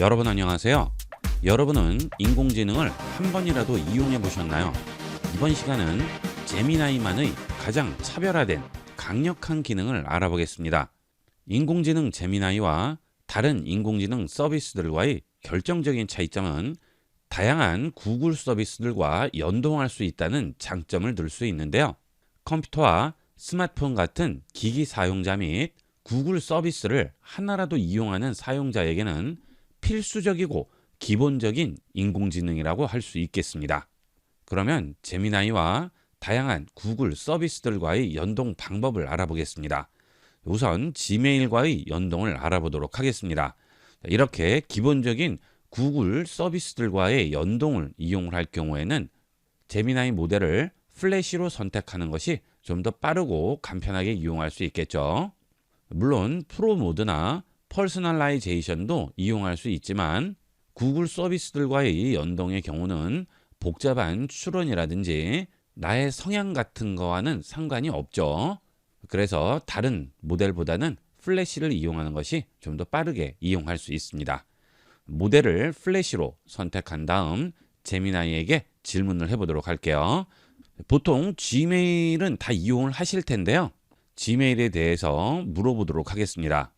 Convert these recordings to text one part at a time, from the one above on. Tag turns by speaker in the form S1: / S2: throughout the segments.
S1: 여러분 안녕하세요. 여러분은 인공지능을 한 번이라도 이용해 보셨나요? 이번 시간은 제미나이만의 가장 차별화된 강력한 기능을 알아보겠습니다. 인공지능 제미나이와 다른 인공지능 서비스들과의 결정적인 차이점은 다양한 구글 서비스들과 연동할 수 있다는 장점을 들 수 있는데요. 컴퓨터와 스마트폰 같은 기기 사용자 및 구글 서비스를 하나라도 이용하는 사용자에게는 필수적이고 기본적인 인공지능이라고 할 수 있겠습니다. 그러면 제미나이와 다양한 구글 서비스들과의 연동 방법을 알아보겠습니다. 우선 지메일과의 연동을 알아보도록 하겠습니다. 이렇게 기본적인 구글 서비스들과의 연동을 이용할 경우에는 제미나이 모델을 플래시로 선택하는 것이 좀 더 빠르고 간편하게 이용할 수 있겠죠. 물론 프로 모드나 퍼스널라이제이션도 이용할 수 있지만 구글 서비스들과의 연동의 경우는 복잡한 추론이라든지 나의 성향 같은 거와는 상관이 없죠. 그래서 다른 모델보다는 플래시를 이용하는 것이 좀 더 빠르게 이용할 수 있습니다. 모델을 플래시로 선택한 다음 제미나이에게 질문을 해보도록 할게요. 보통 지메일은 다 이용을 하실 텐데요. 지메일에 대해서 물어보도록 하겠습니다.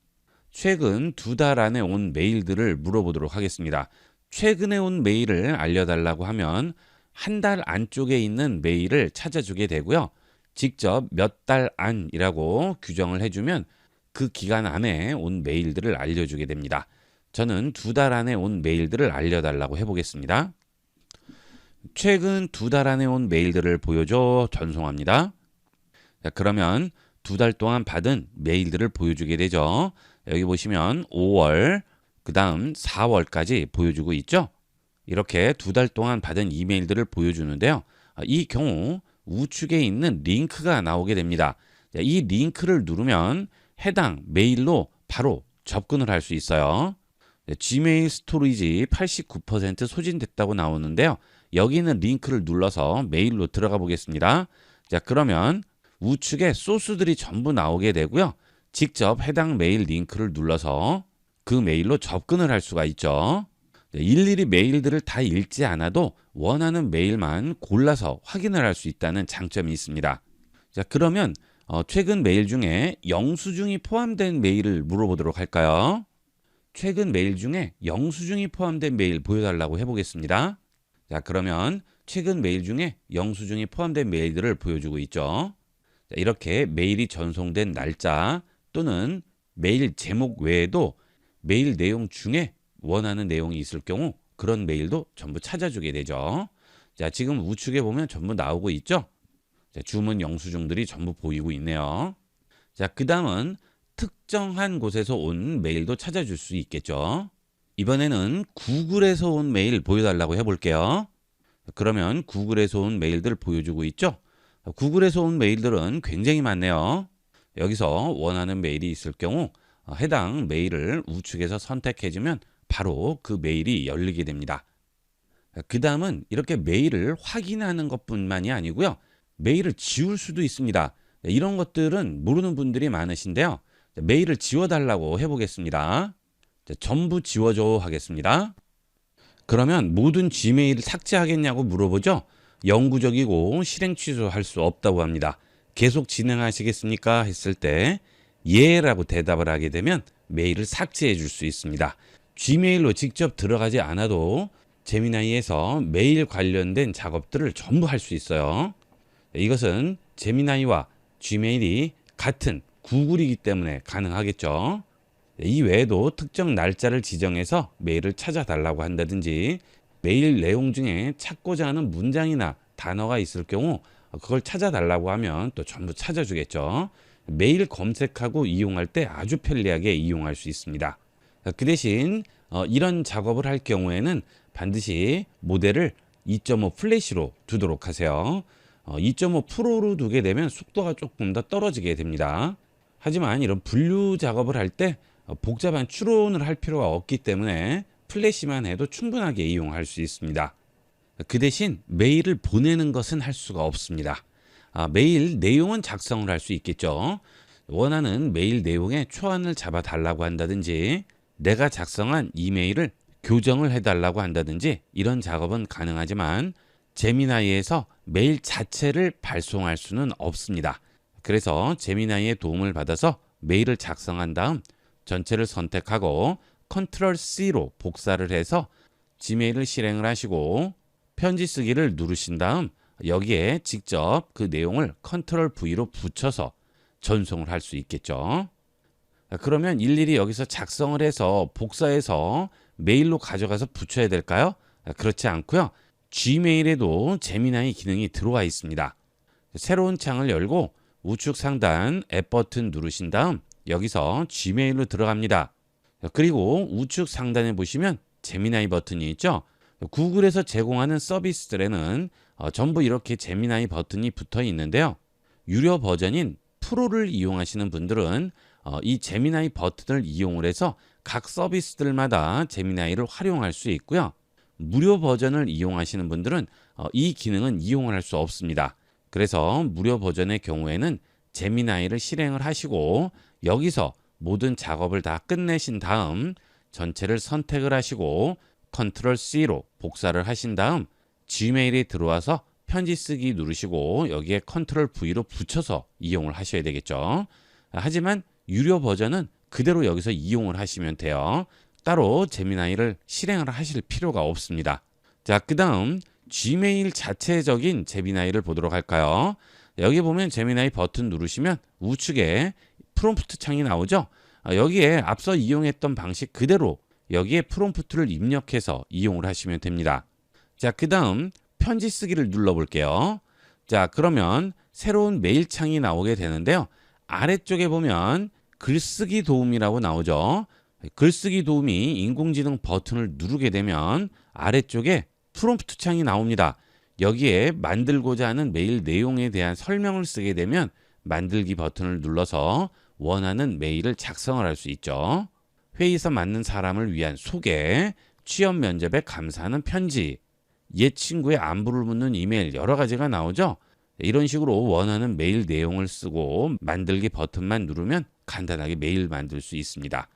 S1: 최근 두 달 안에 온 메일들을 물어보도록 하겠습니다. 최근에 온 메일을 알려달라고 하면 한 달 안쪽에 있는 메일을 찾아주게 되고요. 직접 몇 달 안이라고 규정을 해주면 그 기간 안에 온 메일들을 알려주게 됩니다. 저는 두 달 안에 온 메일들을 알려달라고 해보겠습니다. 최근 두 달 안에 온 메일들을 보여줘 전송합니다. 자, 그러면 두 달 동안 받은 메일들을 보여주게 되죠. 여기 보시면 5월, 그 다음 4월까지 보여주고 있죠. 이렇게 두 달 동안 받은 이메일들을 보여주는데요. 아, 이 경우 우측에 있는 링크가 나오게 됩니다. 자, 이 링크를 누르면 해당 메일로 바로 접근을 할 수 있어요. 네, 지메일 스토리지 89% 소진됐다고 나오는데요. 여기 있는 링크를 눌러서 메일로 들어가 보겠습니다. 자, 그러면 우측에 소스들이 전부 나오게 되고요. 직접 해당 메일 링크를 눌러서 그 메일로 접근을 할 수가 있죠. 네, 일일이 메일들을 다 읽지 않아도 원하는 메일만 골라서 확인을 할 수 있다는 장점이 있습니다. 자, 그러면 어, 최근 메일 중에 영수증이 포함된 메일을 물어보도록 할까요? 최근 메일 중에 영수증이 포함된 메일 보여달라고 해보겠습니다. 자, 그러면 최근 메일 중에 영수증이 포함된 메일들을 보여주고 있죠. 자, 이렇게 메일이 전송된 날짜 또는 메일 제목 외에도 메일 내용 중에 원하는 내용이 있을 경우 그런 메일도 전부 찾아주게 되죠. 자, 지금 우측에 보면 전부 나오고 있죠. 자, 주문 영수증들이 전부 보이고 있네요. 자, 그 다음은 특정한 곳에서 온 메일도 찾아줄 수 있겠죠. 이번에는 구글에서 온 메일 보여달라고 해볼게요. 그러면 구글에서 온 메일들 보여주고 있죠. 구글에서 온 메일들은 굉장히 많네요. 여기서 원하는 메일이 있을 경우 어, 해당 메일을 우측에서 선택해주면 바로 그 메일이 열리게 됩니다. 그 다음은 이렇게 메일을 확인하는 것뿐만이 아니고요. 메일을 지울 수도 있습니다. 이런 것들은 모르는 분들이 많으신데요. 메일을 지워달라고 해보겠습니다. 자, 전부 지워줘 하겠습니다. 그러면 모든 지메일을 삭제하겠냐고 물어보죠. 영구적이고 실행 취소할 수 없다고 합니다. 계속 진행하시겠습니까? 했을 때 예라고 대답을 하게 되면 메일을 삭제해 줄 수 있습니다. G메일로 직접 들어가지 않아도 제미나이에서 메일 관련된 작업들을 전부 할 수 있어요. 이것은 제미나이와 G메일이 같은 구글이기 때문에 가능하겠죠. 이 외에도 특정 날짜를 지정해서 메일을 찾아달라고 한다든지 메일 내용 중에 찾고자 하는 문장이나 단어가 있을 경우 그걸 찾아달라고 하면 또 전부 찾아주겠죠. 메일 검색하고 이용할 때 아주 편리하게 이용할 수 있습니다. 그 대신 어, 이런 작업을 할 경우에는 반드시 모델을 2.5 플래시로 두도록 하세요. 어, 2.5 프로로 두게 되면 속도가 조금 더 떨어지게 됩니다. 하지만 이런 분류 작업을 할때 어, 복잡한 추론을 할 필요가 없기 때문에 플래시만 해도 충분하게 이용할 수 있습니다. 그 대신 메일을 보내는 것은 할 수가 없습니다. 아, 메일 내용은 작성을 할 수 있겠죠. 원하는 메일 내용에 초안을 잡아 달라고 한다든지 내가 작성한 이메일을 교정을 해달라고 한다든지 이런 작업은 가능하지만 제미나이에서 메일 자체를 발송할 수는 없습니다. 그래서 제미나이의 도움을 받아서 메일을 작성한 다음 전체를 선택하고 컨트롤 C로 복사를 해서 지메일을 실행을 하시고 편지 쓰기를 누르신 다음 여기에 직접 그 내용을 컨트롤 V로 붙여서 전송을 할 수 있겠죠. 그러면 일일이 여기서 작성을 해서 복사해서 메일로 가져가서 붙여야 될까요? 그렇지 않고요. G메일에도 재미나이 기능이 들어와 있습니다. 새로운 창을 열고 우측 상단 앱 버튼 누르신 다음 여기서 G메일로 들어갑니다. 그리고 우측 상단에 보시면 재미나이 버튼이 있죠. 구글에서 제공하는 서비스들에는 어, 전부 이렇게 재미나이 버튼이 붙어 있는데요. 유료 버전인 프로를 이용하시는 분들은 어, 이 재미나이 버튼을 이용을 해서 각 서비스들마다 재미나이를 활용할 수 있고요. 무료 버전을 이용하시는 분들은 어, 이 기능은 이용을 할 수 없습니다. 그래서 무료 버전의 경우에는 재미나이를 실행을 하시고 여기서 모든 작업을 다 끝내신 다음 전체를 선택을 하시고 컨트롤 C로 복사를 하신 다음 G메일에 들어와서 편지 쓰기 누르시고 여기에 컨트롤 V로 붙여서 이용을 하셔야 되겠죠. 하지만 유료 버전은 그대로 여기서 이용을 하시면 돼요. 따로 제미나이를 실행을 하실 필요가 없습니다. 자, 그 다음 G메일 자체적인 제미나이를 보도록 할까요? 여기 보면 제미나이 버튼 누르시면 우측에 프롬프트 창이 나오죠. 아, 여기에 앞서 이용했던 방식 그대로 여기에 프롬프트를 입력해서 이용을 하시면 됩니다. 자, 그 다음 편지 쓰기를 눌러볼게요. 자, 그러면 새로운 메일 창이 나오게 되는데요. 아래쪽에 보면 글쓰기 도움이라고 나오죠. 글쓰기 도움이 인공지능 버튼을 누르게 되면 아래쪽에 프롬프트 창이 나옵니다. 여기에 만들고자 하는 메일 내용에 대한 설명을 쓰게 되면 만들기 버튼을 눌러서 원하는 메일을 작성을 할 수 있죠. 회의에서 맞는 사람을 위한 소개, 취업 면접에 감사하는 편지, 옛 친구의 안부를 묻는 이메일 여러 가지가 나오죠. 이런 식으로 원하는 메일 내용을 쓰고 만들기 버튼만 누르면 간단하게 메일 만들 수 있습니다.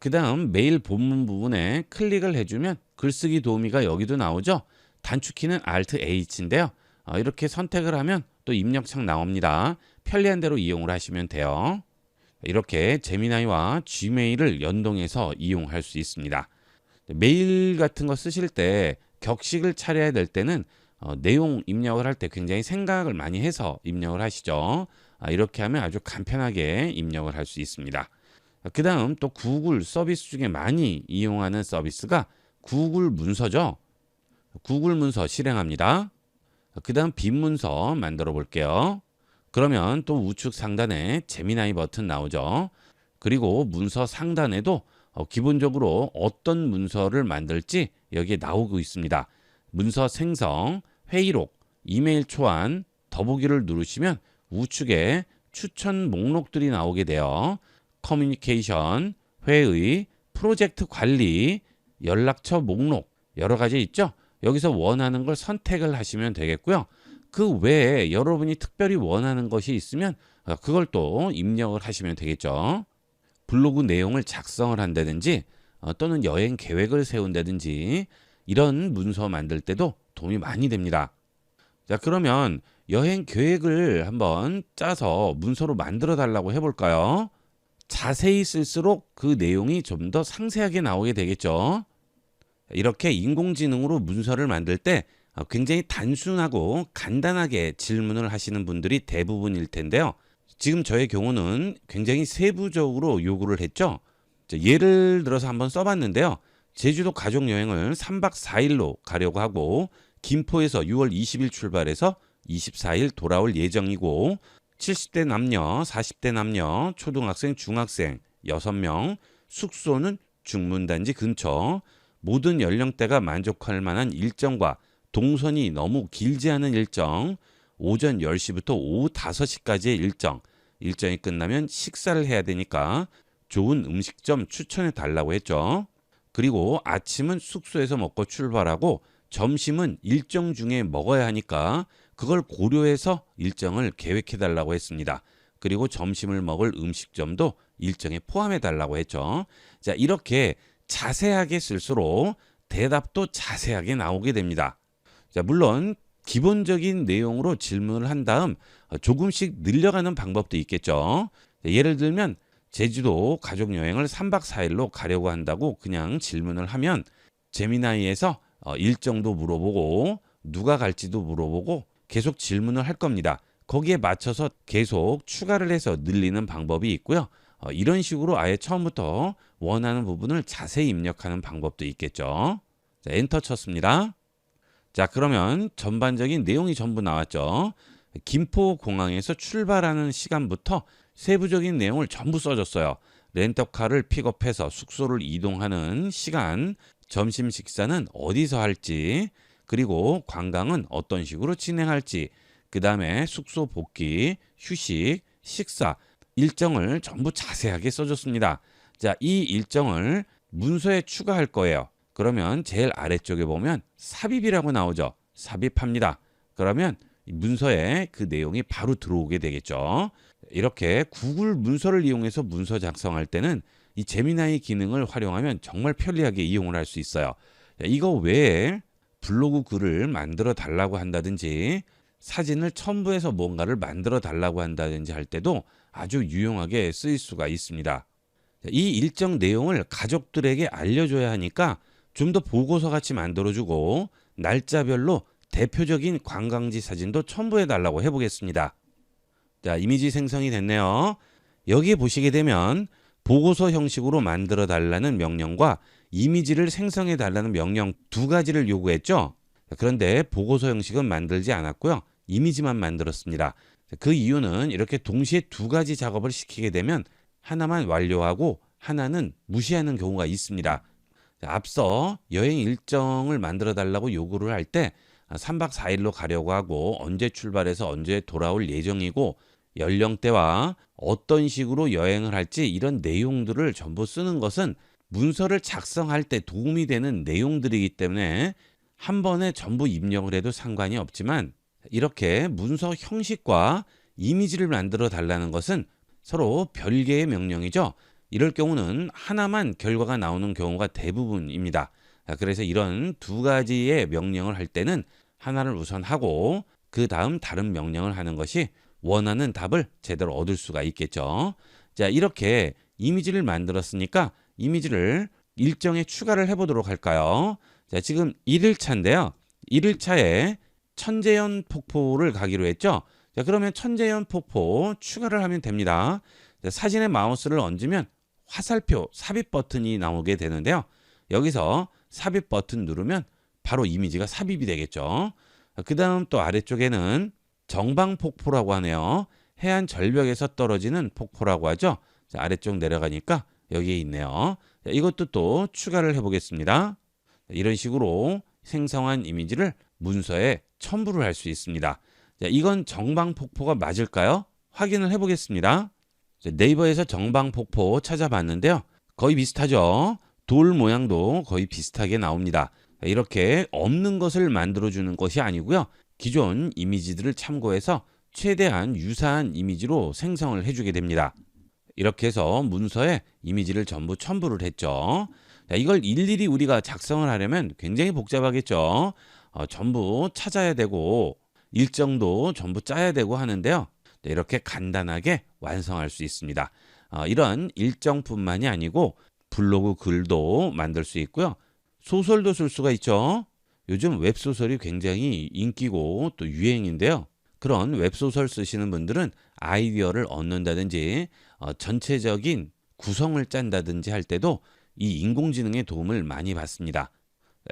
S1: 그 다음 메일 본문 부분에 클릭을 해주면 글쓰기 도우미가 여기도 나오죠. 단축키는 Alt H인데요. 어, 이렇게 선택을 하면 또 입력창 나옵니다. 편리한 대로 이용을 하시면 돼요. 이렇게 제미나이와 G메일을 연동해서 이용할 수 있습니다. 메일 같은 거 쓰실 때 격식을 차려야 될 때는 어, 내용 입력을 할 때 굉장히 생각을 많이 해서 입력을 하시죠. 아, 이렇게 하면 아주 간편하게 입력을 할 수 있습니다. 그 다음 또 구글 서비스 중에 많이 이용하는 서비스가 구글 문서죠. 구글 문서 실행합니다. 그 다음 빈 문서 만들어 볼게요. 그러면 또 우측 상단에 재미나이 버튼 나오죠. 그리고 문서 상단에도 어, 기본적으로 어떤 문서를 만들지 여기에 나오고 있습니다. 문서 생성, 회의록, 이메일 초안, 더보기를 누르시면 우측에 추천 목록들이 나오게 돼요. 커뮤니케이션, 회의, 프로젝트 관리, 연락처 목록 여러 가지 있죠. 여기서 원하는 걸 선택을 하시면 되겠고요. 그 외에 여러분이 특별히 원하는 것이 있으면 어, 그걸 또 입력을 하시면 되겠죠. 블로그 내용을 작성을 한다든지 어, 또는 여행 계획을 세운다든지 이런 문서 만들 때도 도움이 많이 됩니다. 자, 그러면 여행 계획을 한번 짜서 문서로 만들어 달라고 해볼까요? 자세히 쓸수록 그 내용이 좀 더 상세하게 나오게 되겠죠. 이렇게 인공지능으로 문서를 만들 때 어, 굉장히 단순하고 간단하게 질문을 하시는 분들이 대부분일 텐데요. 지금 저의 경우는 굉장히 세부적으로 요구를 했죠. 예를 들어서 한번 써봤는데요. 제주도 가족 여행을 3박 4일로 가려고 하고 김포에서 6월 20일 출발해서 24일 돌아올 예정이고 70대 남녀, 40대 남녀, 초등학생, 중학생 6명, 숙소는 중문단지 근처, 모든 연령대가 만족할 만한 일정과 동선이 너무 길지 않은 일정, 오전 10시부터 오후 5시까지의 일정, 일정이 끝나면 식사를 해야 되니까 좋은 음식점 추천해 달라고 했죠. 그리고 아침은 숙소에서 먹고 출발하고 점심은 일정 중에 먹어야 하니까 그걸 고려해서 일정을 계획해 달라고 했습니다. 그리고 점심을 먹을 음식점도 일정에 포함해 달라고 했죠. 자, 이렇게 자세하게 쓸수록 대답도 자세하게 나오게 됩니다. 자, 물론 기본적인 내용으로 질문을 한 다음 조금씩 늘려가는 방법도 있겠죠. 예를 들면 제주도 가족 여행을 3박 4일로 가려고 한다고 그냥 질문을 하면 제미나이에서 어, 일정도 물어보고 누가 갈지도 물어보고 계속 질문을 할 겁니다. 거기에 맞춰서 계속 추가를 해서 늘리는 방법이 있고요. 어, 이런 식으로 아예 처음부터 원하는 부분을 자세히 입력하는 방법도 있겠죠. 자, 엔터 쳤습니다. 자, 그러면 전반적인 내용이 전부 나왔죠. 김포 공항에서 출발하는 시간부터 세부적인 내용을 전부 써줬어요. 렌터카를 픽업해서 숙소를 이동하는 시간, 점심 식사는 어디서 할지, 그리고 관광은 어떤 식으로 진행할지, 그 다음에 숙소 복귀, 휴식, 식사, 일정을 전부 자세하게 써줬습니다. 자, 이 일정을 문서에 추가할 거예요. 그러면 제일 아래쪽에 보면 삽입이라고 나오죠. 삽입합니다. 그러면 문서에 그 내용이 바로 들어오게 되겠죠. 이렇게 구글 문서를 이용해서 문서 작성할 때는 이 제미나이 기능을 활용하면 정말 편리하게 이용을 할 수 있어요. 이거 외에 블로그 글을 만들어 달라고 한다든지 사진을 첨부해서 뭔가를 만들어 달라고 한다든지 할 때도 아주 유용하게 쓰일 수가 있습니다. 이 일정 내용을 가족들에게 알려줘야 하니까 좀 더 보고서 같이 만들어주고 날짜별로 대표적인 관광지 사진도 첨부해 달라고 해보겠습니다. 자, 이미지 생성이 됐네요. 여기 보시게 되면 보고서 형식으로 만들어 달라는 명령과 이미지를 생성해 달라는 명령 두 가지를 요구했죠. 그런데 보고서 형식은 만들지 않았고요. 이미지만 만들었습니다. 그 이유는 이렇게 동시에 두 가지 작업을 시키게 되면 하나만 완료하고 하나는 무시하는 경우가 있습니다. 앞서 여행 일정을 만들어 달라고 요구를 할 때 3박 4일로 가려고 하고 언제 출발해서 언제 돌아올 예정이고 연령대와 어떤 식으로 여행을 할지 이런 내용들을 전부 쓰는 것은 문서를 작성할 때 도움이 되는 내용들이기 때문에 한 번에 전부 입력을 해도 상관이 없지만 이렇게 문서 형식과 이미지를 만들어 달라는 것은 서로 별개의 명령이죠. 이럴 경우는 하나만 결과가 나오는 경우가 대부분입니다. 그래서 이런 두 가지의 명령을 할 때는 하나를 우선 하고 그 다음 다른 명령을 하는 것이 원하는 답을 제대로 얻을 수가 있겠죠. 자, 이렇게 이미지를 만들었으니까 이미지를 일정에 추가를 해보도록 할까요? 자, 지금 1일차인데요. 1일차에 천재연 폭포를 가기로 했죠. 자, 그러면 천재연 폭포 추가를 하면 됩니다. 자, 사진에 마우스를 얹으면 화살표 삽입 버튼이 나오게 되는데요. 여기서 삽입 버튼 누르면 바로 이미지가 삽입이 되겠죠. 그 다음 또 아래쪽에는 정방폭포라고 하네요. 해안 절벽에서 떨어지는 폭포라고 하죠. 자, 아래쪽 내려가니까 여기에 있네요. 자, 이것도 또 추가를 해보겠습니다. 이런 식으로 생성한 이미지를 문서에 첨부를 할 수 있습니다. 자, 이건 정방폭포가 맞을까요? 확인을 해보겠습니다. 자, 네이버에서 정방폭포 찾아봤는데요. 거의 비슷하죠. 돌 모양도 거의 비슷하게 나옵니다. 이렇게 없는 것을 만들어주는 것이 아니고요. 기존 이미지들을 참고해서 최대한 유사한 이미지로 생성을 해주게 됩니다. 이렇게 해서 문서에 이미지를 전부 첨부를 했죠. 자, 이걸 일일이 우리가 작성을 하려면 굉장히 복잡하겠죠. 어, 전부 찾아야 되고 일정도 전부 짜야 되고 하는데요. 이렇게 간단하게 완성할 수 있습니다. 어, 이런 일정뿐만이 아니고 블로그 글도 만들 수 있고요. 소설도 쓸 수가 있죠. 요즘 웹소설이 굉장히 인기고 또 유행인데요. 그런 웹소설 쓰시는 분들은 아이디어를 얻는다든지 어, 전체적인 구성을 짠다든지 할 때도 이 인공지능의 도움을 많이 받습니다.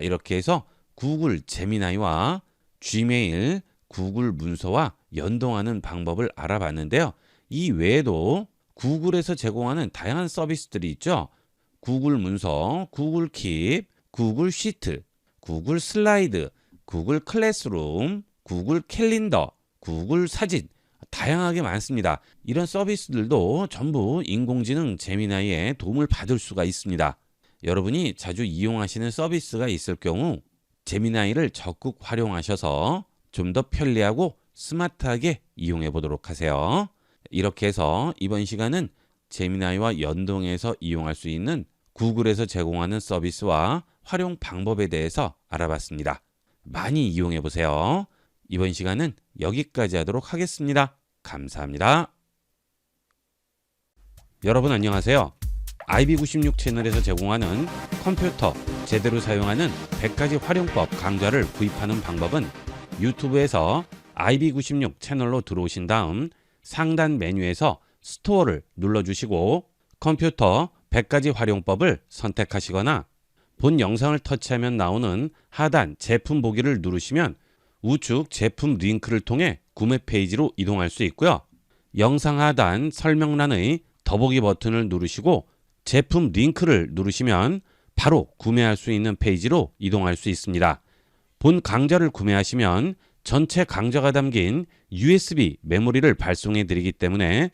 S1: 이렇게 해서 구글 제미나이와 지메일, 구글 문서와 연동하는 방법을 알아봤는데요. 이 외에도 구글에서 제공하는 다양한 서비스들이 있죠. 구글 문서, 구글 킵, 구글 시트, 구글 슬라이드, 구글 클래스룸, 구글 캘린더, 구글 사진 다양하게 많습니다. 이런 서비스들도 전부 인공지능 제미나이의 도움을 받을 수가 있습니다. 여러분이 자주 이용하시는 서비스가 있을 경우 제미나이를 적극 활용하셔서 좀 더 편리하고 스마트하게 이용해 보도록 하세요. 이렇게 해서 이번 시간은 제미나이와 연동해서 이용할 수 있는 구글에서 제공하는 서비스와 활용 방법에 대해서 알아봤습니다. 많이 이용해 보세요. 이번 시간은 여기까지 하도록 하겠습니다. 감사합니다. 여러분 안녕하세요. IB96 채널에서 제공하는 컴퓨터 제대로 사용하는 100가지 활용법 강좌를 구입하는 방법은 유튜브에서 IB96 채널로 들어오신 다음 상단 메뉴에서 스토어를 눌러주시고 컴퓨터 100가지 활용법을 선택하시거나 본 영상을 터치하면 나오는 하단 제품 보기를 누르시면 우측 제품 링크를 통해 구매 페이지로 이동할 수 있고요. 영상 하단 설명란의 더보기 버튼을 누르시고 제품 링크를 누르시면 바로 구매할 수 있는 페이지로 이동할 수 있습니다. 본 강좌를 구매하시면 전체 강좌가 담긴 USB 메모리를 발송해 드리기 때문에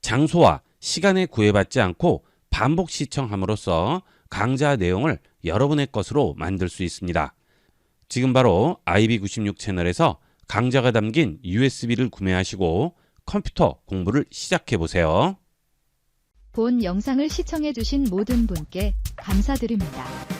S1: 장소와 시간에 구애받지 않고 반복 시청함으로써 강좌 내용을 여러분의 것으로 만들 수 있습니다. 지금 바로 IB96 채널에서 강좌가 담긴 USB를 구매하시고 컴퓨터 공부를 시작해 보세요.
S2: 본 영상을 시청해 주신 모든 분께 감사드립니다.